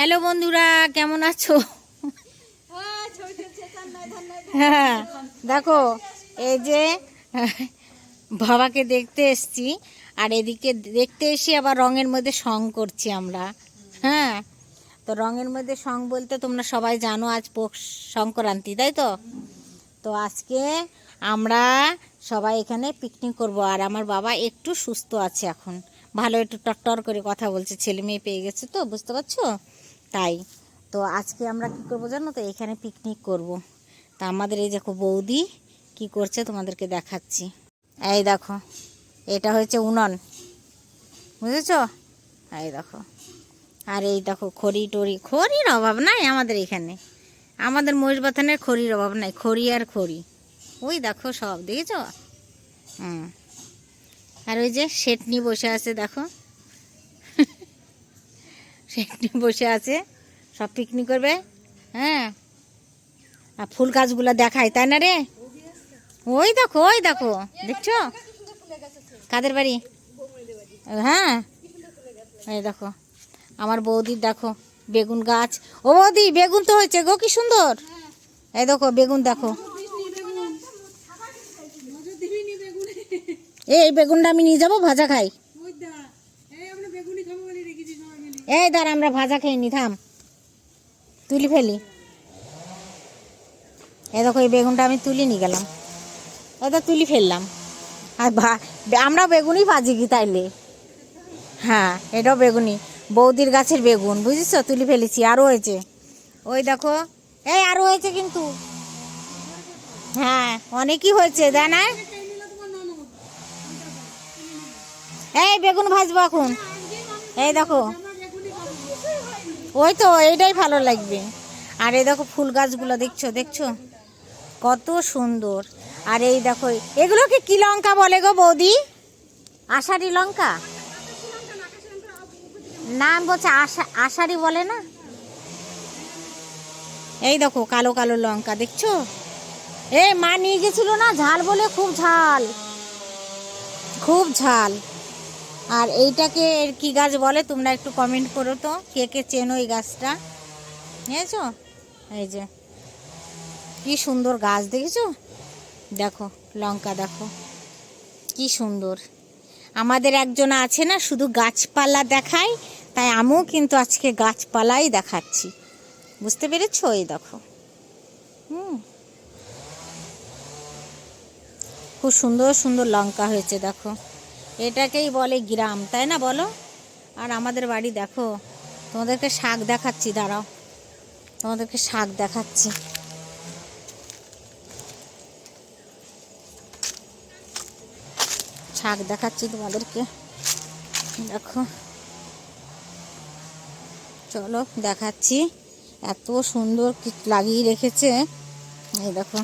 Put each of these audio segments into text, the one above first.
Hello বন্ধুরা কেমন আছো? হ্যাঁ দেখো এই যে বাবাকে দেখতে এসছি আর এদিকে দেখতে এসে আবার রঙের মধ্যে সং করছি আমরা। হ্যাঁ তো রঙের মধ্যে সং বলতে তোমরা সবাই জানো আজ পৌষ সংক্রান্তি তাই তো? তো আজকে আমরা সবাই এখানে পিকনিক করব আর আমার বাবা একটু সুস্থ আছে এখন। ভালো একটু টট্টর করে কথা বলছে ছেলে মেয়ে পেয়ে গেছে তো বুঝতে পারছ? তাই। তো আজকে আমরা কি করব জানো তো? এখানে পিকনিক করব। তা আমাদের এই দেখো বৌদি কি করছে তোমাদেরকে দেখাচ্ছি। এই দেখো, এটা হচ্ছে উনন। বুঝেছ? এই দেখো। আর এই দেখো, খড়ি টড়ি, খড়ির অভাব নাই আমাদের এখানে। আমাদের মহিষবাথানের খড়ির অভাব নাই, খড়ি আর খড়ি। ওই দেখো সব, দেখেছ? হুম। আর ওই যে শেটনি বসে আছে, দেখো। শেটনি বসে আছে, সব পিকনিক করবে হ্যাঁ? আর ফুল গাছগুলো দেখায়, তাই না রে? ওই দেখো ওই দেখো, দেখছ? কাদের বাড়ি? হ্যাঁ? এই দেখো, আমার বৌদির দেখো, বেগুন গাছ। ও বৌদি, বেগুন তো হয়েছে গো, কি সুন্দর। এই দেখো, বেগুন দেখো। এই বেগুনটা আমি নিয়ে যাব, ভাজা খাই। এই ধর আমরা ভাজা খেয়ে নি, থাম। তুলি ফেলি। এই দেখো, এই বেগুনটা আমি তুলে নিয়ে গেলাম। এটা তুলি ফেললাম। আর ভা আমরা বেগুনই ভাজি কি তাইলে? হ্যাঁ এটাও বেগুনি বৌদির গাছের বেগুন, বুঝেছ? তুলি ফেলেছি, আরও হয়েছে। ওই দেখো, এই আরও হয়েছে কিন্তু। হ্যাঁ অনেকই হয়েছে, তাই না? এই বেগুন ভাজবো এখন। এই দেখো ওই তো, এইটাই ভালো লাগবে। আর এই দেখো ফুল গাছগুলো দেখছ দেখছ? কত সুন্দর। আর এই দেখো এগুলোকে কি লঙ্কা বলে গো বৌদি? আষাঢ়ি লঙ্কা? নাম বলছে আষা, আষাঢ়ি বলে না? এই দেখো, কালো কালো লঙ্কা, দেখছ? এ মা নিয়ে গেছিল না? ঝাল বলে খুব ঝাল। খুব ঝাল। আর এইটাকে এর কি গাছ বলে? তোমরা একটু কমেন্ট করো তো, কে কে চেনো এই গাছটা? বুঝেছ এই যে, কি সুন্দর গাছ, দেখেছ? দেখো, লঙ্কা দেখো, কি সুন্দর। আমাদের একজন আছে না, শুধু গাছপালা দেখায়, তাই আমিও কিন্তু আজকে গাছপালাই দেখাচ্ছি। বুঝতে পেরেছ? এই দেখো। হুম। খুব সুন্দর সুন্দর লঙ্কা হয়েছে, দেখো। এটাকেই বলে গ্রাম, তাই না বলো? আর আমাদের বাড়ি দেখো, তোমাদেরকে শাক দেখাচ্ছি, দাঁড়াও। তোমাদেরকে শাক দেখাচ্ছি। শাক দেখাচ্ছি তোমাদেরকে। দেখো। চলো দেখাচ্ছি। এত সুন্দর লাগিয়ে রেখেছে। এই দেখো।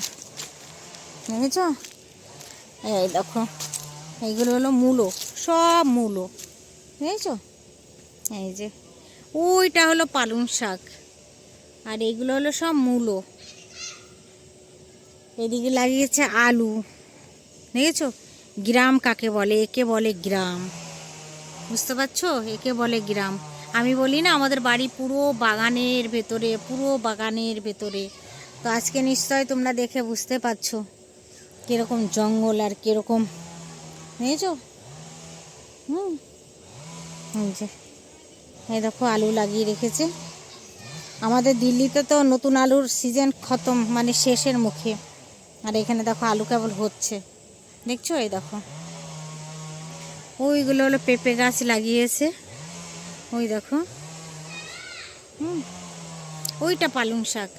দেখেছ? এই দেখো। এইগুলো হলো মূলো, সব মূলো। বুঝেছ? এই যে, ওইটা হলো পালং শাক। আর এইগুলো হলো সব মূলো। এদিকে লাগিয়েছে আলু। দেখেছ? গ্রাম কাকে বলে? একে বলে গ্রাম। বুঝতে পারছ? একে বলে গ্রাম। আমি বলি না, আমাদের বাড়ি পুরো বাগানের ভেতরে, পুরো বাগানের ভেতরে। তো আজকে নিশ্চয় তোমরা দেখে বুঝতে পারছ, কীরকম জঙ্গল আর কীরকম বুঝেছ হুম। যে, এই দেখো আলু লাগিয়ে রেখেছে। আমাদের দিল্লিতে তো নতুন আলুর সিজন খতম মানে শেষের মুখে। আর এখানে দেখো আলু কেবল হচ্ছে। দেখছ? এই দেখো। ওইগুলো হলো পেঁপে গাছ লাগিয়েছে। ওই দেখো। হুম। ওইটা পালং শাক।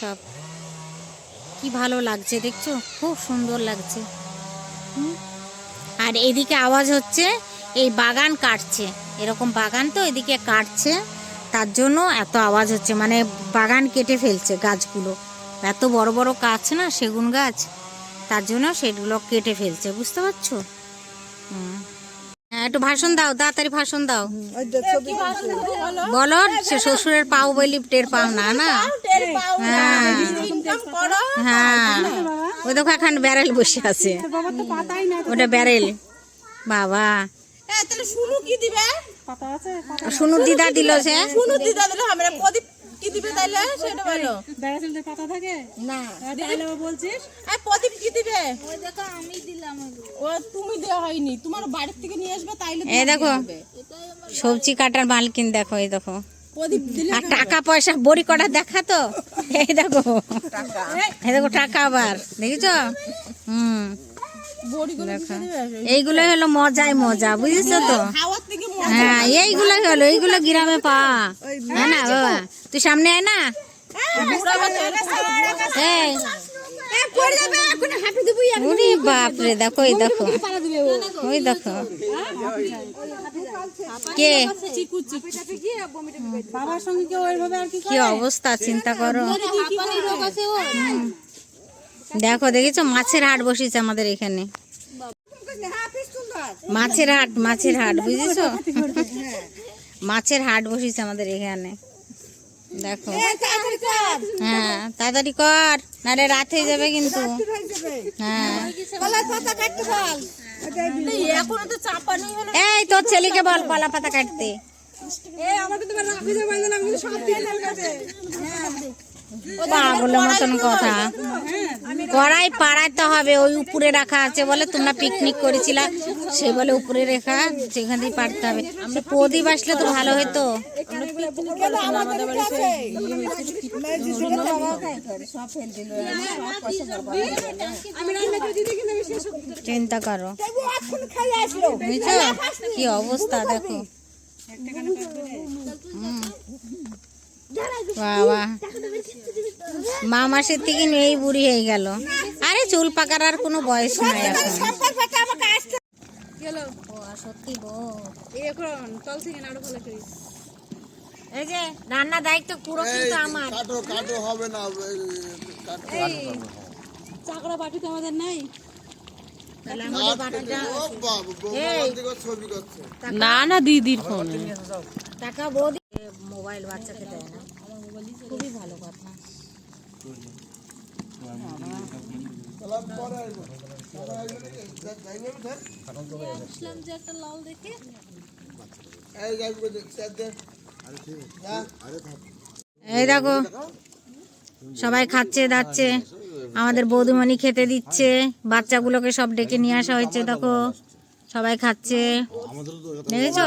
সব। কি ভালো লাগছে, দেখছ? খুব সুন্দর লাগছে। আর এদিকে আওয়াজ হচ্ছে, এই বাগান কাটছে। এরকম বাগান তো এদিকে কাটছে, তার জন্য এত আওয়াজ হচ্ছে। মানে বাগান কেটে ফেলছে গাছগুলো। এত বড় বড় গাছ না, সেগুন গাছ, তার জন্য সেগুলো কেটে ফেলছে, বুঝতে পারছ? হুম। হ্যাঁ একটু ভাষণ দাও তাড়াতাড়ি ভাষণ দাও। বলো? সে শ্বশুরের পাও বলি টের পাও না না? হ্যাঁ। হ্যাঁ। ওই দেখো এখন ব্যারেল বসে আছে। ওটা ব্যারেল। বাবা। তাহলে শুরু কি দিবে? শুনু দিদা দিল সে কোনো দিদা দিলে না প্রদীপ কি দিবে তাইলে? সেটা বলো। না। আর প্রদীপ কি দিবে? ও তুমি দেওয়া হয়নি। তোমার বাড়ির থেকে নিয়ে আসবে তাইলে এই দেখো সবজি কাটার মালকিন দেখো এই দেখো। প্রদীপ আর টাকা পয়সা বড়ি কটা দেখা তো? এই দেখো। এই দেখো টাকা আবার। দেখেছ? হুম। এইগুলো হলো মজাই মজা বুঝেছ তো? মজা। হ্যাঁ এইগুলো হলো এইগুলো গ্রামে পা। হ্যাঁ না বাবা তুই সামনে আয় না। ওরে বাপরে দেখো এই দেখো। ওই দেখো। কে? কি কি অবস্থা চিন্তা করো। দেখো, দেখেছ? মাছের হাট বসেছে আমাদের এখানে। মাছের হাট মাছের হাট, বুঝেছ? মাছের হাট বসেছে আমাদের এখানে। দেখো। হ্যাঁ তাড়াতাড়ি কর নারে রাত হয়ে যাবে কিন্তু। হ্যাঁ। এই, তোর ছেলেকে বল, কলা পাতা কাটতে। পাগলের মতন কথা। কড়াই পাড়াইতে হবে, ওই উপরে রাখা আছে বলে তোমরা পিকনিক করেছিলা, সে বলে উপরে রেখা সেখান থেকে পারতে হবে। প্রদীপ আসলে তো ভালো হতো চিন্তা করো। বুঝছ? কি অবস্থা, দেখো। হুম। বাবা। মা মাসের থেকে এই বুড়ি হয়ে গেল। আরে চুল পাকার আর কোনো বয়স নাই এখন। এই যে রান্না দায়িত্ব পুরো কিন্তু আমার। কাটো কাটো হবে না চাকরা বাটি তো আমাদের নাই। তাহলে আমাদের বাটাটা এই। ছবি করছে? না না দিদির ফোন। টাকা বৌদি মোবাইল বাচ্চাকে দেয় না। খুবই ভালো কথা। এই দেখো সবাই খাচ্ছে দাচ্ছে। আমাদের বৌদিমণি খেতে দিচ্ছে। বাচ্চাগুলোকে সব ডেকে নিয়ে আসা হয়েছে দেখো। সবাই খাচ্ছে। দেখেছ?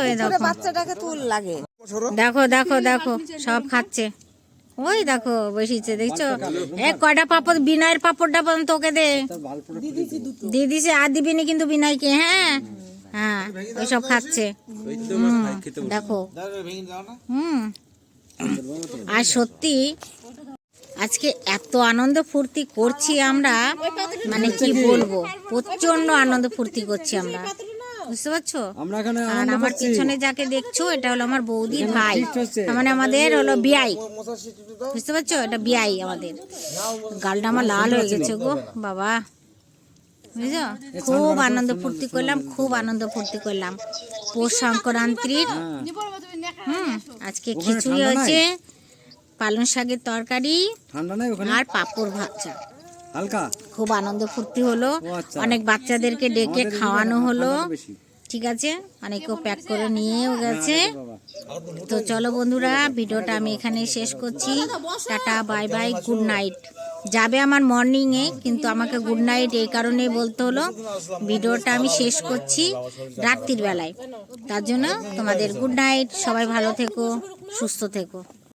বাচ্চাটাকে তুল লাগে। দেখো দেখো দেখো, সব খাচ্ছে। ওই দেখো, বসিছে, দেখছ? এ কয়টা পাপড়? বিনয়ের পাপড়টা পর্যন্ত তোকে দে। দিয়ে দিছে আর দিবিনি কিন্তু বিনয়কে হ্যাঁ? হ্যাঁ ওইসব খাচ্ছে। দেখো। হুম। আর সত্যি, আজকে এত আনন্দ ফুর্তি করছি আমরা মানে কি বলব? প্রচণ্ড আনন্দ ফুর্তি করছি আমরা। বুঝতে পারছ? আর আমার পিছনে যাকে দেখছ এটা হলো আমার বৌদির ভাই। মানে আমাদের হলো বিয়াই বুঝতে পারছ? এটা বিয়াই আমাদের। গালটা আমার লাল হয়ে গেছে গো বাবা। বুঝছ? খুব আনন্দ ফুর্তি করলাম খুব আনন্দ ফুর্তি করলাম। পৌষ সংক্রান্তির হুম আজকে খিচুড়ি হয়েছে পালং শাকের তরকারি ঠান্ডা নাই ওখানে? আর পাঁপড় ভাজা। হালকা? খুব আনন্দ ফুর্তি হলো। আচ্ছা। অনেক বাচ্চাদেরকে ডেকে খাওয়ানো হলো। ঠিক আছে? অনেকেও প্যাক করে নিয়েও গেছে। তো চলো বন্ধুরা ভিডিওটা আমি এখানে শেষ করছি। Tata bye bye good night যাবে আমার মর্নিংয়ে কিন্তু আমাকে গুড নাইট এই কারণেই বলতে হলো। ভিডিওটা আমি শেষ করছি রাত্রির বেলায়। তার জন্য তোমাদের গুড নাইট সবাই ভালো থেকো সুস্থ থেকো।